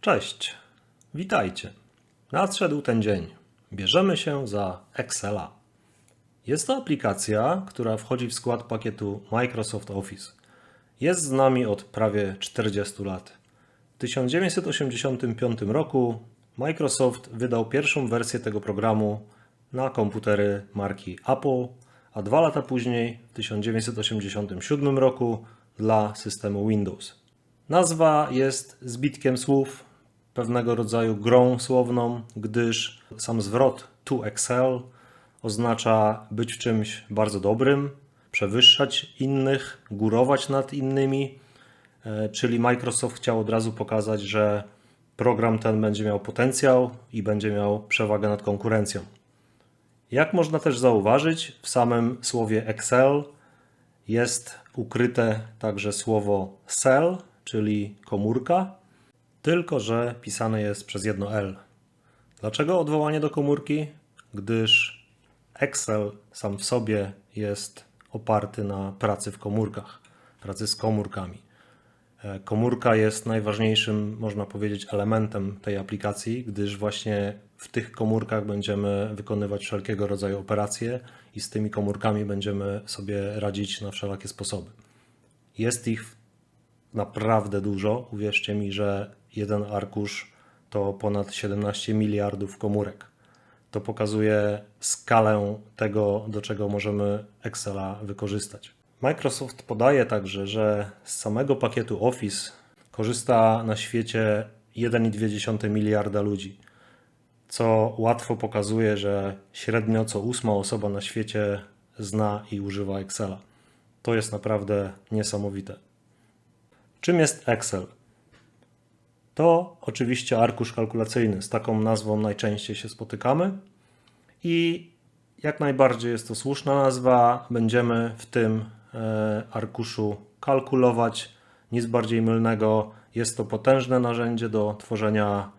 Cześć, witajcie. Nadszedł ten dzień. Bierzemy się za Excela. Jest to aplikacja, która wchodzi w skład pakietu Microsoft Office. Jest z nami od prawie 40 lat. W 1985 roku Microsoft wydał pierwszą wersję tego programu na komputery marki Apple, a dwa lata później, w 1987 roku, dla systemu Windows. Nazwa jest zbitkiem słów, pewnego rodzaju grą słowną, gdyż sam zwrot to excel oznacza być w czymś bardzo dobrym, przewyższać innych, górować nad innymi. E, Czyli Microsoft chciał od razu pokazać, że program ten będzie miał potencjał i będzie miał przewagę nad konkurencją. Jak można też zauważyć, w samym słowie Excel jest ukryte także słowo cell, czyli komórka, tylko że pisane jest przez jedno L. Dlaczego odwołanie do komórki? Gdyż Excel sam w sobie jest oparty na pracy w komórkach, pracy z komórkami. E, Komórka jest najważniejszym, można powiedzieć, elementem tej aplikacji, gdyż właśnie w tych komórkach będziemy wykonywać wszelkiego rodzaju operacje i z tymi komórkami będziemy sobie radzić na wszelakie sposoby. Jest ich naprawdę dużo. Uwierzcie mi, że jeden arkusz to ponad 17 miliardów komórek. To pokazuje skalę tego, do czego możemy Excela wykorzystać. Microsoft podaje także, że z samego pakietu Office korzysta na świecie 1,2 miliarda ludzi, co łatwo pokazuje, że średnio co ósma osoba na świecie zna i używa Excela. To jest naprawdę niesamowite. Czym jest Excel? To oczywiście arkusz kalkulacyjny. Z taką nazwą najczęściej się spotykamy. I jak najbardziej jest to słuszna nazwa. Będziemy w tym e, arkuszu kalkulować. Nic bardziej mylnego. Jest to potężne narzędzie do tworzenia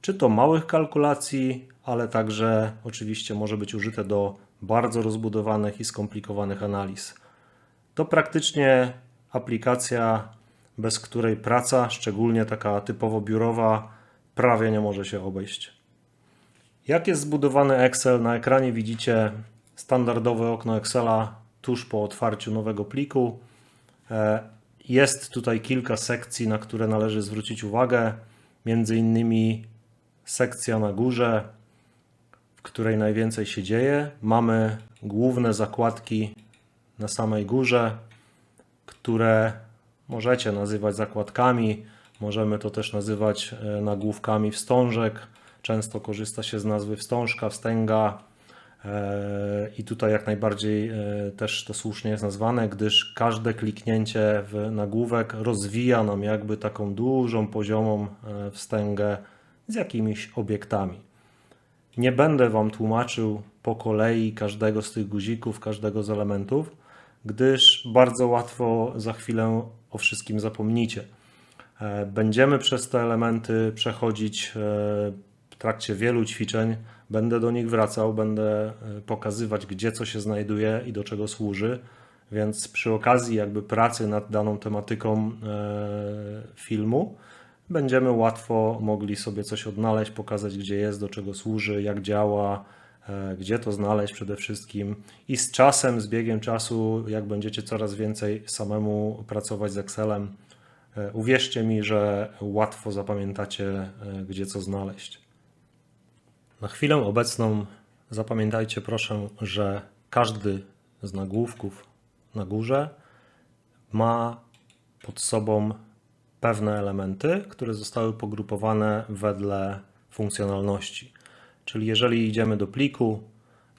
czy to małych kalkulacji, ale także oczywiście może być użyte do bardzo rozbudowanych i skomplikowanych analiz. To praktycznie aplikacja, bez której praca, szczególnie taka typowo biurowa, prawie nie może się obejść. Jak jest zbudowany Excel? Na ekranie widzicie standardowe okno Excela tuż po otwarciu nowego pliku. E, Jest tutaj kilka sekcji, na które należy zwrócić uwagę. Między innymi sekcja na górze, w której najwięcej się dzieje. Mamy główne zakładki na samej górze, które możecie nazywać zakładkami, możemy to też nazywać e, nagłówkami wstążek. Często korzysta się z nazwy wstążka, wstęga. e, I tutaj jak najbardziej e, też to słusznie jest nazwane, gdyż każde kliknięcie w nagłówek rozwija nam jakby taką dużą, poziomą wstęgę z jakimiś obiektami. Nie będę Wam tłumaczył po kolei każdego z tych guzików, każdego z elementów, gdyż bardzo łatwo za chwilę o wszystkim zapomnicie. E, Będziemy przez te elementy przechodzić e, w trakcie wielu ćwiczeń. Będę do nich wracał, będę e, pokazywać, gdzie co się znajduje i do czego służy. Więc przy okazji jakby pracy nad daną tematyką filmu będziemy łatwo mogli sobie coś odnaleźć, pokazać, gdzie jest, do czego służy, jak działa, gdzie to znaleźć przede wszystkim. I z czasem, z biegiem czasu, jak będziecie coraz więcej samemu pracować z Excelem, e, uwierzcie mi, że łatwo zapamiętacie, e, gdzie co znaleźć. Na chwilę obecną zapamiętajcie proszę, że każdy z nagłówków na górze ma pod sobą pewne elementy, które zostały pogrupowane wedle funkcjonalności. Czyli jeżeli idziemy do pliku,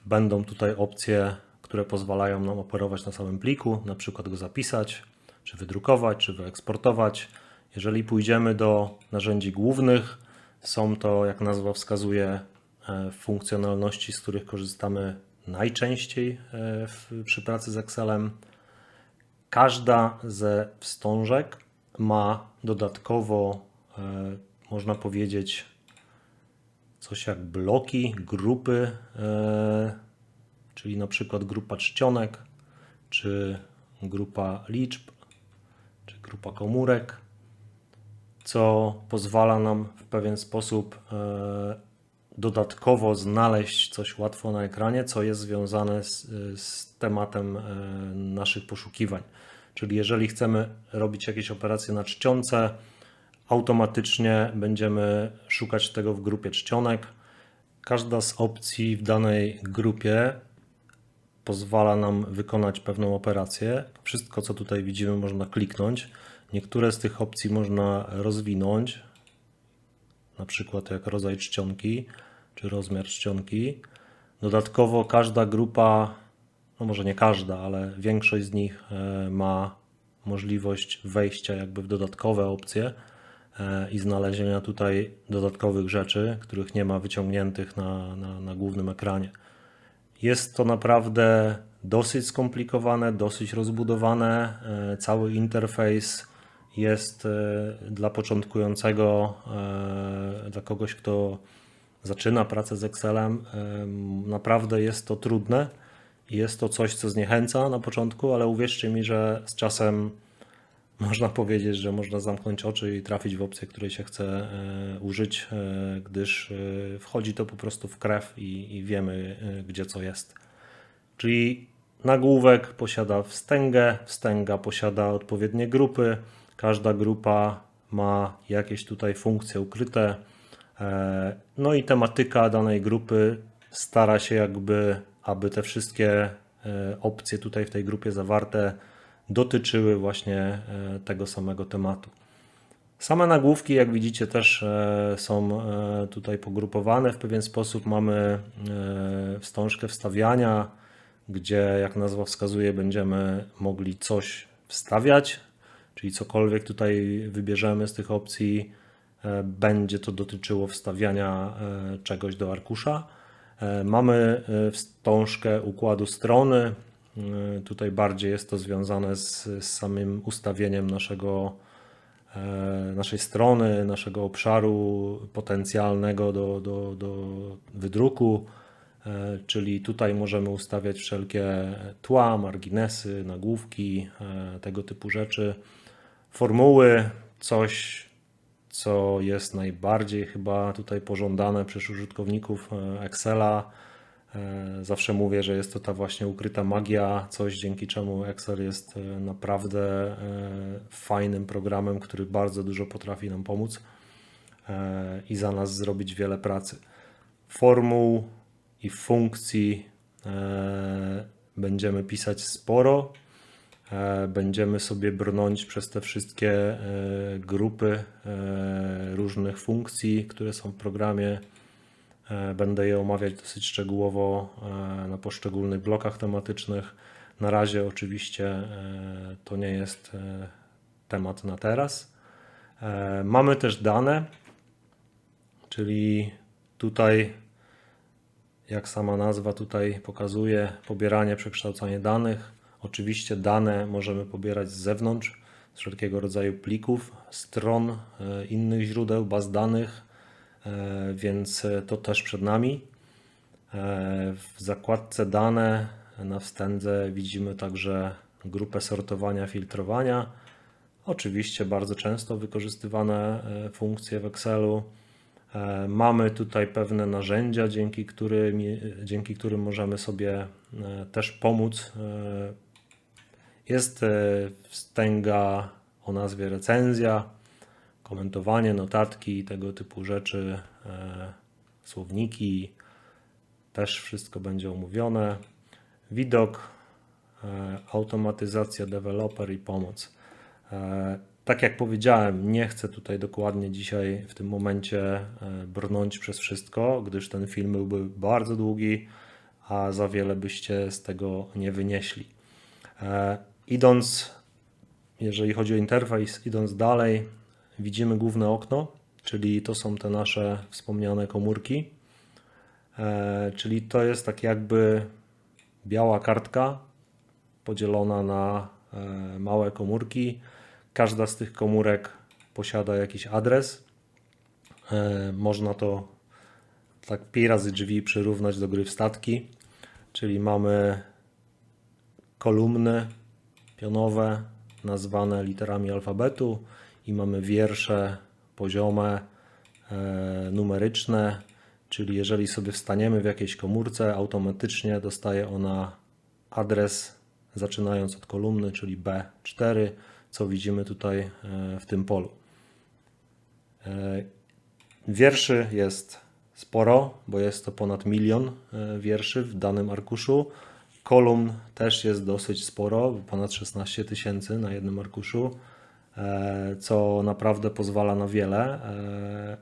będą tutaj opcje, które pozwalają nam operować na samym pliku, na przykład go zapisać, czy wydrukować, czy wyeksportować. Jeżeli pójdziemy do narzędzi głównych, są to, jak nazwa wskazuje, e, funkcjonalności, z których korzystamy najczęściej e, w, przy pracy z Excelem. Każda ze wstążek ma dodatkowo, e, można powiedzieć, coś jak bloki, grupy, e, czyli na przykład grupa czcionek, czy grupa liczb, czy grupa komórek. co pozwala nam w pewien sposób e, dodatkowo znaleźć coś łatwo na ekranie, co jest związane z, z tematem e, naszych poszukiwań. Czyli jeżeli chcemy robić jakieś operacje na czcionce, automatycznie będziemy szukać tego w grupie czcionek. Każda z opcji w danej grupie pozwala nam wykonać pewną operację. Wszystko, co tutaj widzimy, można kliknąć. Niektóre z tych opcji można rozwinąć, na przykład jak rodzaj czcionki czy rozmiar czcionki. Dodatkowo każda grupa, no może nie każda, ale większość z nich e, ma możliwość wejścia jakby w dodatkowe opcje i znalezienia tutaj dodatkowych rzeczy, których nie ma wyciągniętych na, na, na głównym ekranie. Jest to naprawdę dosyć skomplikowane, dosyć rozbudowane. E, Cały interfejs jest e, dla początkującego, e, dla kogoś, kto zaczyna pracę z Excelem, e, naprawdę jest to trudne. Jest to coś, co zniechęca na początku, ale uwierzcie mi, że z czasem można powiedzieć, że można zamknąć oczy i trafić w opcję, której się chce e, użyć, e, gdyż e, wchodzi to po prostu w krew i, i wiemy, gdzie co jest. Czyli nagłówek posiada wstęgę, wstęga posiada odpowiednie grupy, każda grupa ma jakieś tutaj funkcje ukryte. No i tematyka danej grupy stara się jakby, aby te wszystkie opcje tutaj w tej grupie zawarte dotyczyły właśnie e, tego samego tematu. Same nagłówki, jak widzicie, też e, są e, tutaj pogrupowane w pewien sposób. Mamy wstążkę wstawiania, gdzie, jak nazwa wskazuje, będziemy mogli coś wstawiać, czyli cokolwiek tutaj wybierzemy z tych opcji, będzie to dotyczyło wstawiania czegoś do arkusza. Mamy wstążkę układu strony. E, Tutaj bardziej jest to związane z, z samym ustawieniem naszego e, naszej strony, naszego obszaru potencjalnego do, do, do wydruku. E, Czyli tutaj możemy ustawiać wszelkie tła, marginesy, nagłówki, tego typu rzeczy. Formuły, coś, co jest najbardziej chyba tutaj pożądane przez użytkowników Excela. E, Zawsze mówię, że jest to ta właśnie ukryta magia, coś dzięki czemu Excel jest e, naprawdę e, fajnym programem, który bardzo dużo potrafi nam pomóc i za nas zrobić wiele pracy. Formuł i funkcji będziemy pisać sporo. Będziemy sobie brnąć przez te wszystkie grupy różnych funkcji, które są w programie. E, Będę je omawiać dosyć szczegółowo e, na poszczególnych blokach tematycznych. Na razie oczywiście e, to nie jest temat na teraz. Mamy też dane, czyli tutaj, jak sama nazwa tutaj pokazuje, pobieranie, przekształcanie danych. Oczywiście dane możemy pobierać z zewnątrz, z wszelkiego rodzaju plików, stron, innych źródeł, baz danych, więc e, to też przed nami. E, W zakładce dane na wstędze widzimy także grupę sortowania, filtrowania. Oczywiście bardzo często wykorzystywane e, funkcje w Excelu. E, Mamy tutaj pewne narzędzia, dzięki którym, dzięki którym możemy sobie e, też pomóc. E, Jest e, wstęga o nazwie recenzja, komentowanie, notatki, tego typu rzeczy, e, słowniki, też wszystko będzie omówione. Widok, e, automatyzacja, deweloper i pomoc. E, Tak jak powiedziałem, nie chcę tutaj dokładnie dzisiaj w tym momencie brnąć przez wszystko, gdyż ten film byłby bardzo długi, a za wiele byście z tego nie wynieśli. Idąc, jeżeli chodzi o interfejs, idąc dalej, widzimy główne okno, czyli to są te nasze wspomniane komórki. E, Czyli to jest tak jakby biała kartka podzielona na e, małe komórki. Każda z tych komórek posiada jakiś adres. E, Można to tak pi razy drzwi przyrównać do gry w statki, czyli mamy kolumny pionowe nazwane literami alfabetu i mamy wiersze poziome, e, numeryczne, czyli jeżeli sobie wstaniemy w jakiejś komórce, automatycznie dostaje ona adres zaczynając od kolumny, czyli B4, co widzimy tutaj e, w tym polu. E, Wierszy jest sporo, bo jest to ponad milion wierszy w danym arkuszu. Kolumn też jest dosyć sporo, ponad 16 tysięcy na jednym arkuszu, co naprawdę pozwala na wiele. e,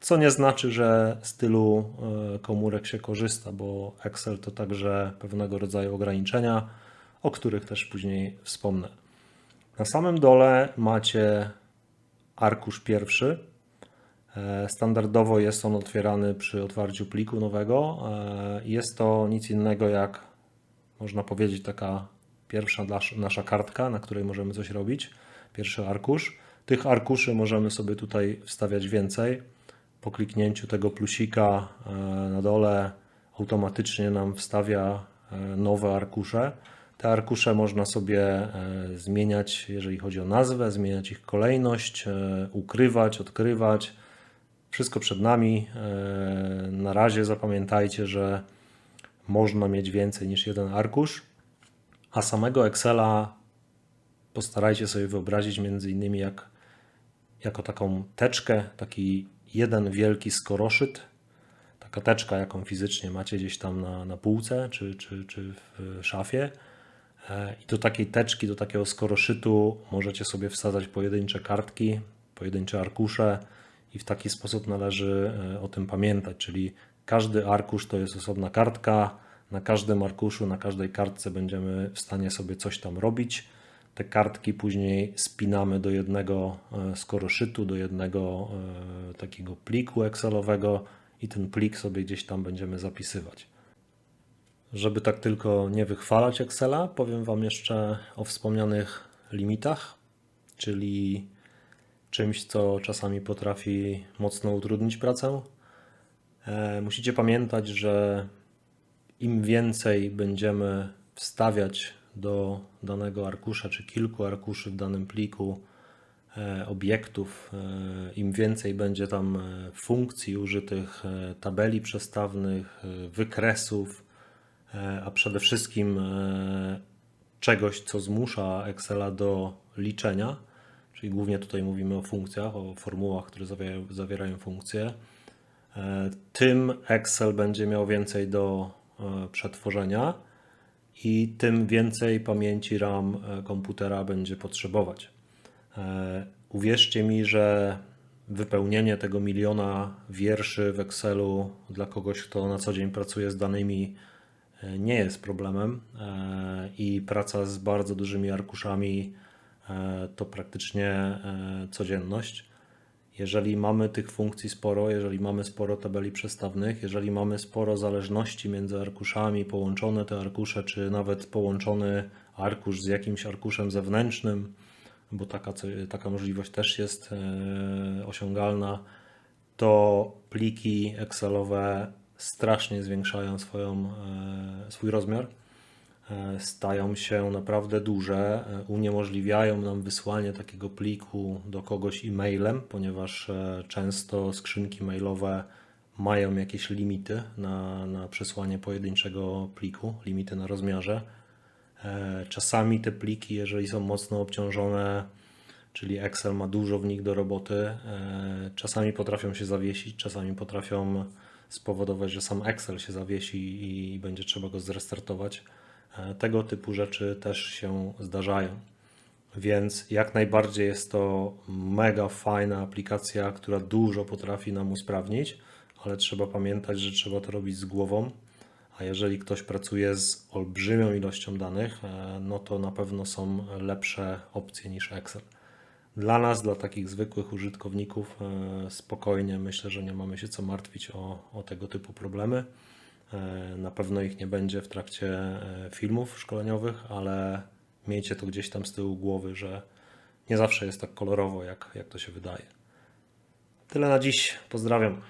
Co nie znaczy, że z tylu e, komórek się korzysta, bo Excel to także pewnego rodzaju ograniczenia, o których też później wspomnę. Na samym dole macie arkusz pierwszy, E, Standardowo jest on otwierany przy otwarciu pliku nowego. E, Jest to nic innego jak, można powiedzieć, taka pierwsza nasz- nasza kartka, na której możemy coś robić. Pierwszy arkusz. Tych arkuszy możemy sobie tutaj wstawiać więcej. Po kliknięciu tego plusika e, na dole automatycznie nam wstawia e, nowe arkusze. Te arkusze można sobie e, zmieniać, jeżeli chodzi o nazwę, zmieniać ich kolejność, ukrywać, odkrywać. Wszystko przed nami. Na razie zapamiętajcie, że można mieć więcej niż jeden arkusz, a samego Excela postarajcie sobie wyobrazić między innymi jak, jako taką teczkę, taki jeden wielki skoroszyt, taka teczka, jaką fizycznie macie gdzieś tam na, na półce czy, czy, czy w szafie. E, I do takiej teczki, do takiego skoroszytu możecie sobie wsadzać pojedyncze kartki, pojedyncze arkusze i w taki sposób należy e, o tym pamiętać, czyli każdy arkusz to jest osobna kartka, na każdym arkuszu, na każdej kartce będziemy w stanie sobie coś tam robić. Te kartki później spinamy do jednego e, skoroszytu, do jednego e, takiego pliku Excelowego i ten plik sobie gdzieś tam będziemy zapisywać. Żeby tak tylko nie wychwalać Excela, powiem Wam jeszcze o wspomnianych limitach, czyli czymś, co czasami potrafi mocno utrudnić pracę. E, Musicie pamiętać, że im więcej będziemy wstawiać do danego arkusza, czy kilku arkuszy w danym pliku e, obiektów, e, im więcej będzie tam e, funkcji użytych, tabeli przestawnych, wykresów, a przede wszystkim czegoś, co zmusza Excela do liczenia, czyli głównie tutaj mówimy o funkcjach, o formułach, które zawierają, zawierają funkcje, tym Excel będzie miał więcej do przetworzenia i tym więcej pamięci RAM e, komputera będzie potrzebować. E, Uwierzcie mi, że wypełnienie tego miliona wierszy w Excelu dla kogoś, kto na co dzień pracuje z danymi, e, nie jest problemem i praca z bardzo dużymi arkuszami to praktycznie codzienność. Jeżeli mamy tych funkcji sporo, jeżeli mamy sporo tabeli przestawnych, jeżeli mamy sporo zależności między arkuszami, połączone te arkusze, czy nawet połączony arkusz z jakimś arkuszem zewnętrznym, bo taka, taka możliwość też jest e, osiągalna, to pliki Excelowe strasznie zwiększają swoją, e, swój rozmiar stają się naprawdę duże, e, uniemożliwiają nam wysłanie takiego pliku do kogoś e-mailem, ponieważ e, często skrzynki mailowe mają jakieś limity na, na przesłanie pojedynczego pliku, limity na rozmiarze. E, Czasami te pliki, jeżeli są mocno obciążone, czyli Excel ma dużo w nich do roboty, e, czasami potrafią się zawiesić, czasami potrafią spowodować, że sam Excel się zawiesi i będzie trzeba go zrestartować. E, Tego typu rzeczy też się zdarzają. Więc jak najbardziej jest to mega fajna aplikacja, która dużo potrafi nam usprawnić, ale trzeba pamiętać, że trzeba to robić z głową. A jeżeli ktoś pracuje z olbrzymią ilością danych, e, no to na pewno są lepsze opcje niż Excel. Dla nas, dla takich zwykłych użytkowników, e, spokojnie myślę, że nie mamy się co martwić o, o tego typu problemy. E, Na pewno ich nie będzie w trakcie e, filmów szkoleniowych, ale miejcie to gdzieś tam z tyłu głowy, że nie zawsze jest tak kolorowo, jak, jak to się wydaje. Tyle na dziś. Pozdrawiam.